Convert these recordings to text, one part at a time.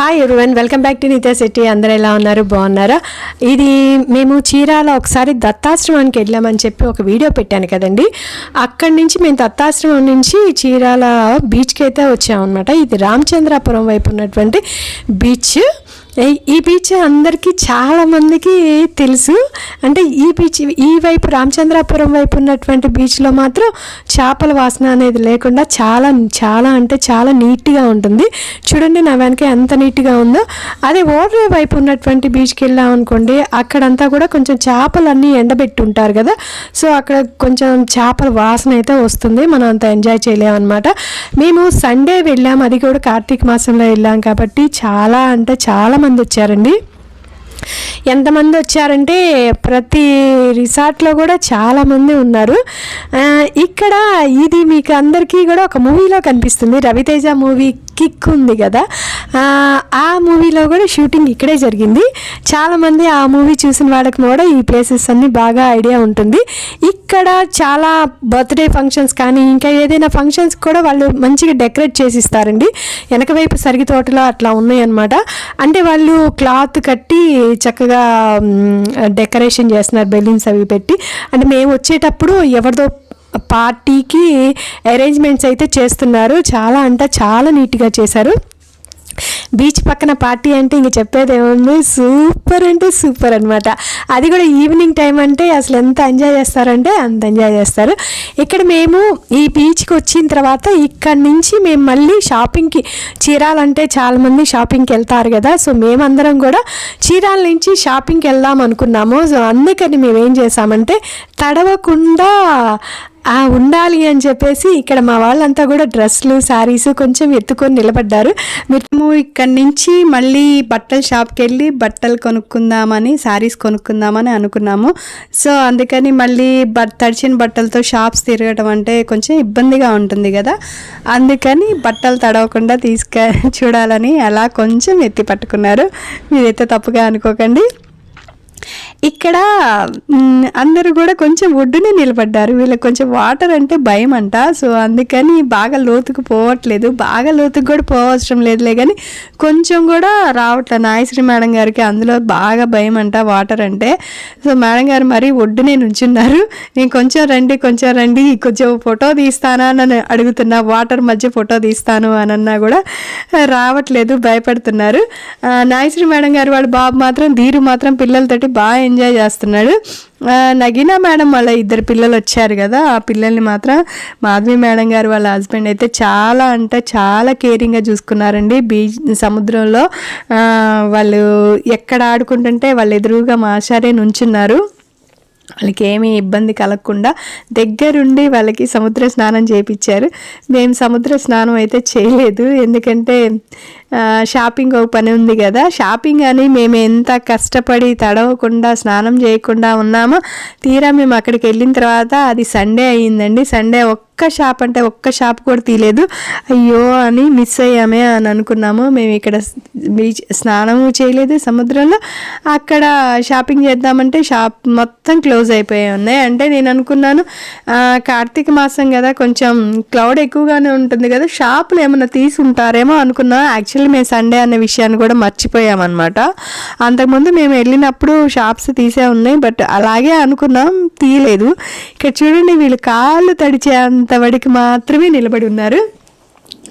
Hi everyone welcome back to Nita Shetty అందరూ ఎలా ఉన్నారు? బాగున్నారా? ఇది మేము చీరాల ఒకసారి దత్తాశ్రమానికి వెళ్ళామని చెప్పి ఒక వీడియో పెట్టాను కదండి. అక్కడి నుంచి మేము దత్తాశ్రమం నుంచి చీరాల బీచ్కి అయితే వచ్చామన్నమాట. ఇది రామచంద్రాపురం వైపు ఉన్నటువంటి బీచ్. ఈ- బీచ్ అందరికీ చాలా మందికి తెలుసు. అంటే ఈ బీచ్ ఈ వైపు రామచంద్రాపురం వైపు ఉన్నటువంటి బీచ్లో మాత్రం చేపల వాసన అనేది లేకుండా చాలా చాలా అంటే చాలా నీట్గా ఉంటుంది. చూడండి నా వెనక ఎంత నీట్గా ఉందో. అదే ఓడరే వైపు ఉన్నటువంటి బీచ్కి వెళ్ళాం అనుకోండి అక్కడంతా కూడా కొంచెం చేపలన్నీ ఎండబెట్టి ఉంటారు కదా. సో అక్కడ కొంచెం చేపల వాసన అయితే వస్తుంది. మనం అంత ఎంజాయ్ చేయలేమన్నమాట. మేము సండే వెళ్ళాం అది కూడా కార్తీక మాసంలో వెళ్ళాం కాబట్టి చాలా అంటే చాలా మంది వచ్చారండి. ఎంతమంది వచ్చారంటే ప్రతి రిసార్ట్లో కూడా చాలామంది ఉన్నారు. ఇక్కడ ఇది మీకు అందరికీ కూడా ఒక మూవీలో కనిపిస్తుంది. రవితేజ మూవీ కిక్ ఉంది కదా. ఆ, మూవీలో కూడా షూటింగ్ ఇక్కడే జరిగింది. చాలామంది ఆ మూవీ చూసిన వాళ్ళకి కూడా ఈ ప్లేసెస్ అన్నీ బాగా ఐడియా ఉంటుంది. ఇక్కడ చాలా బర్త్డే ఫంక్షన్స్ కానీ ఇంకా ఏదైనా ఫంక్షన్స్ కూడా వాళ్ళు మంచిగా డెకరేట్ చేసి ఇస్తారండి వెనక వైపు సరిగి తోటలో అట్లా ఉన్నాయన్నమాట. అంటే వాళ్ళు క్లాత్ కట్టి చక్కగా డెకరేషన్ చేస్తున్నారు బెలూన్స్ అవి పెట్టి. అంటే మేము వచ్చేటప్పుడు ఎవరిదో పార్టీకి అరేంజ్మెంట్స్ అయితే చేస్తున్నారు. చాలా అంటే చాలా నీట్గా చేశారు. బీచ్ పక్కన పార్టీ అంటే ఇంక చెప్పేది ఏముంది? సూపర్ అంటే సూపర్ అనమాట అది కూడా ఈవినింగ్ టైం అంటే అసలు ఎంత ఎంజాయ్ చేస్తారంటే అంత ఎంజాయ్ చేస్తారు. ఇక్కడ మేము ఈ బీచ్కి వచ్చిన తర్వాత ఇక్కడి నుంచి మేము మళ్ళీ షాపింగ్కి చీరాలంటే చాలామంది షాపింగ్కి వెళ్తారు కదా. సో మేమందరం కూడా చీరాల నుంచి షాపింగ్కి వెళ్దాం అనుకున్నాము. సో అందుకని మేము ఏం చేసామంటే తడవకుండా ఆ ఉండాలి అని చెప్పేసి ఇక్కడ మా వాళ్ళంతా కూడా డ్రెస్సులు శారీస్ కొంచెం ఎత్తుకొని నిలబడ్డారు. మేము ఇక్కడి నుంచి మళ్ళీ బట్టల షాప్కి వెళ్ళి బట్టలు కొనుక్కుందామని శారీస్ కొనుక్కుందామని అనుకున్నాము. సో అందుకని మళ్ళీ బట్ తడిచిన బట్టలతో షాప్స్ తిరగడం అంటే కొంచెం ఇబ్బందిగా ఉంటుంది కదా. అందుకని బట్టలు తడవకుండా తీసుక చూడాలని అలా కొంచెం ఎత్తి పట్టుకున్నారు. మీరైతే తప్పుగా అనుకోకండి. ఇక్కడ అందరూ కూడా కొంచెం ఒడ్డునే నిలబడ్డారు. వీళ్ళకి కొంచెం వాటర్ అంటే భయం అంట సో అందుకని బాగా లోతుకు పోవట్లేదు. బాగా లోతుకు కూడా పోవసరం లేదులే కానీ కొంచెం కూడా రావట్లే నాయశ్రీ మేడం గారికి అందులో బాగా భయం అంట వాటర్ అంటే. సో మేడం గారు మరి ఒడ్డునే నుంచున్నారు. నేను కొంచెం రండి కొంచెం రండి కొంచెం ఫోటో తీస్తానా అని అడుగుతున్నా. వాటర్ మధ్య ఫోటో తీస్తాను అని అన్నా కూడా రావట్లేదు భయపడుతున్నారు. నాయశ్రీ మేడం గారు వాళ్ళ బాబు మాత్రం ధీరు మాత్రం పిల్లలతోటి బాగా ఎంజాయ్ చేస్తున్నాడు. నగీనా మేడం వాళ్ళ ఇద్దరు పిల్లలు వచ్చారు కదా ఆ పిల్లల్ని మాత్రం మాధవి మేడం గారు వాళ్ళ హస్బెండ్ అయితే చాలా అంటే చాలా కేరింగ్గా చూసుకున్నారండి. బీచ్ సముద్రంలో వాళ్ళు ఎక్కడ ఆడుకుంటుంటే వాళ్ళు ఎదురుగా మా నుంచున్నారు. వాళ్ళకి ఏమీ ఇబ్బంది కలగకుండా దగ్గరుండి వాళ్ళకి సముద్ర స్నానం చేయించారు మేము సముద్ర స్నానం అయితే చేయలేదు. ఎందుకంటే షాపింగ్ ఒక పని ఉంది కదా. షాపింగ్ అని మేము ఎంత కష్టపడి తడవకుండా స్నానం చేయకుండా ఉన్నామో తీరా మేము అక్కడికి వెళ్ళిన తర్వాత అది సండే అయ్యిందండి. సండే ఒక్క షాప్ అంటే ఒక్క షాప్ కూడా తీయలేదు అయ్యో అని మిస్ అయ్యామే అని అనుకున్నాము. మేము ఇక్కడ బీచ్ స్నానము చేయలేదు సముద్రంలో. అక్కడ షాపింగ్ చేద్దామంటే షాప్ మొత్తం క్లోజ్ అయిపోయి ఉన్నాయి. అంటే నేను అనుకున్నాను కార్తీక మాసం కదా కొంచెం క్లౌడ్ ఎక్కువగానే ఉంటుంది కదా షాపులు ఏమైనా తీసి ఉంటారేమో అనుకున్నా యాక్చువల్లీ మేము సండే అనే విషయాన్ని కూడా మర్చిపోయామన్నమాట. అంతకుముందు మేము వెళ్ళినప్పుడు షాప్స్ తీసే ఉన్నాయి బట్ అలాగే అనుకున్నాం తీయలేదు. ఇక్కడ చూడండి వీళ్ళు కాళ్ళు తడిచే అంత వడికి మాత్రమే నిలబడి ఉన్నారు.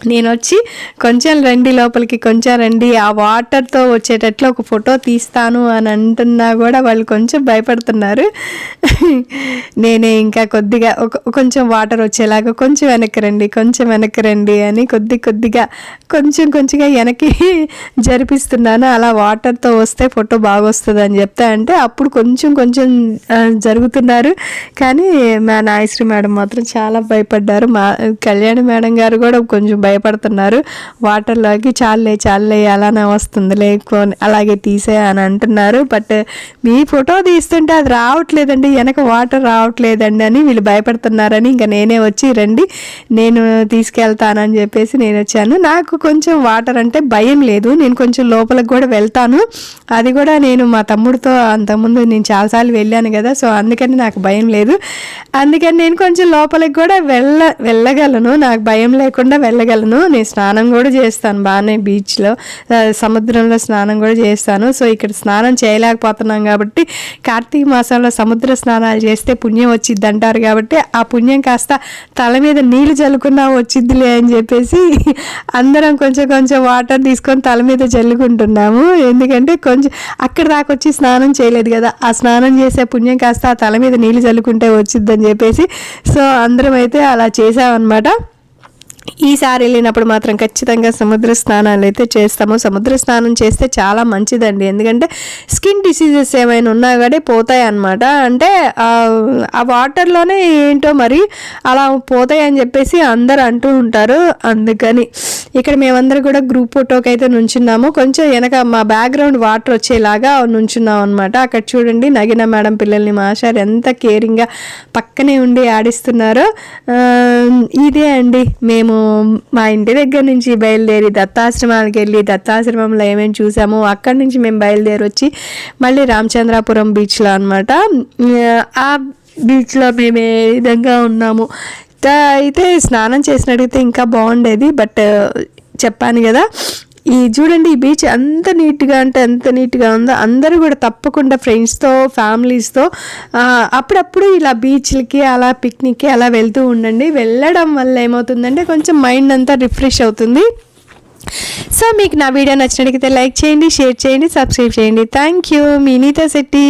నేను వచ్చి కొంచెం రండి లోపలికి కొంచెం రండి ఆ వాటర్తో వచ్చేటట్లు ఒక ఫోటో తీస్తాను అని అంటున్నా కూడా వాళ్ళు కొంచెం భయపడుతున్నారు. నేనే ఇంకా కొద్దిగా ఒక కొంచెం వాటర్ వచ్చేలాగా కొంచెం వెనక్కి రండి కొంచెం వెనక్కి రండి అని కొద్ది కొద్దిగా కొంచెం కొంచెంగా వెనక్కి జరిపిస్తున్నాను. అలా వాటర్తో వస్తే ఫోటో బాగా వస్తుంది అని చెప్తా అంటే అప్పుడు కొంచెం కొంచెం జరుగుతున్నారు. కానీ మా నాయశ్రీ మేడం మాత్రం చాలా భయపడ్డారు. మా కళ్యాణి మేడం గారు కూడా కొంచెం భయపడుతున్నారు. వాటర్లోకి చాలే చాలే అలానే వస్తుంది. లేకో అలాగే తీసే అని అంటున్నారు. బట్ మీ ఫోటో తీస్తుంటే అది రావట్లేదండి. వెనక వాటర్ రావట్లేదండి అని వీళ్ళు భయపడుతున్నారని ఇంకా నేనే వచ్చి రండి నేను తీసుకెళ్తానని చెప్పేసి నేను వచ్చాను. నాకు కొంచెం వాటర్ అంటే భయం లేదు. నేను కొంచెం లోపలికి కూడా వెళ్తాను. అది కూడా నేను మా తమ్ముడితో అంతకుముందు నేను చాలాసార్లు వెళ్ళాను కదా సో అందుకని నాకు భయం లేదు. అందుకని నేను కొంచెం లోపలికి కూడా వెళ్ళ వెళ్ళగలను. నాకు భయం లేకుండా వెళ్ళగలను. చేయగలను నేను స్నానం కూడా చేస్తాను బాగానే బీచ్లో సముద్రంలో స్నానం కూడా చేస్తాను. సో ఇక్కడ స్నానం చేయలేకపోతున్నాం కాబట్టి కార్తీక మాసంలో సముద్ర స్నానాలు చేస్తే పుణ్యం వచ్చిద్ది అంటారు కాబట్టి ఆ పుణ్యం కాస్త తల మీద నీళ్ళు చల్లుకున్నా వచ్చిద్దిలే అని చెప్పేసి అందరం కొంచెం కొంచెం వాటర్ తీసుకొని తల మీద చల్లుకుంటున్నాము. ఎందుకంటే కొంచెం అక్కడ దాకా వచ్చి స్నానం చేయలేదు కదా. ఆ స్నానం చేసే పుణ్యం కాస్త ఆ తల మీద నీళ్ళు చల్లుకుంటే వచ్చిద్దని చెప్పేసి సో అందరం అయితే అలా చేసామన్నమాట ఈసారి వెళ్ళినప్పుడు మాత్రం ఖచ్చితంగా సముద్ర స్నానాలు అయితే చేస్తాము. సముద్ర స్నానం చేస్తే చాలా మంచిదండి. ఎందుకంటే స్కిన్ డిసీజెస్ ఏమైనా ఉన్నా కానీ పోతాయి అనమాట అంటే ఆ ఆ వాటర్లోనే ఏంటో మరి అలా పోతాయి అని చెప్పేసి అందరు అంటూ ఉంటారు. అందుకని ఇక్కడ మేమందరం కూడా గ్రూప్ ఫోటోకి అయితే నుంచున్నాము. కొంచెం వెనక మా బ్యాక్గ్రౌండ్ వాటర్ వచ్చేలాగా నుంచున్నాం అనమాట అక్కడ చూడండి నగిన మేడం పిల్లల్ని మాషారు ఎంత కేరింగ్గా పక్కనే ఉండి ఆడిస్తున్నారో. ఇదే అండి. మేము మా ఇంటి దగ్గర నుంచి బయలుదేరి దత్తాశ్రమానికి వెళ్ళి దత్తాశ్రమంలో ఏమేమి చూసాము అక్కడి నుంచి మేము బయలుదేరి వచ్చి మళ్ళీ రామచంద్రాపురం బీచ్లో అనమాట ఆ బీచ్లో మేము ఏ విధంగా ఉన్నాము? అయితే స్నానం చేసినట్టయితే ఇంకా బాగుండేది. బట్ చెప్పాను కదా ఈ చూడండి ఈ బీచ్ ఎంత నీట్గా అంటే ఎంత నీట్గా ఉందో అందరూ కూడా తప్పకుండా ఫ్రెండ్స్తో ఫ్యామిలీస్తో అప్పుడప్పుడు ఇలా బీచ్లకి అలా పిక్నిక్కి అలా వెళ్తూ ఉండండి. వెళ్ళడం వల్ల ఏమవుతుందంటే కొంచెం మైండ్ అంతా రిఫ్రెష్ అవుతుంది. సో మీకు నా వీడియో నచ్చినట్లయితే లైక్ చేయండి షేర్ చేయండి సబ్స్క్రైబ్ చేయండి. థ్యాంక్ యూ మీ నీతా శెట్టి.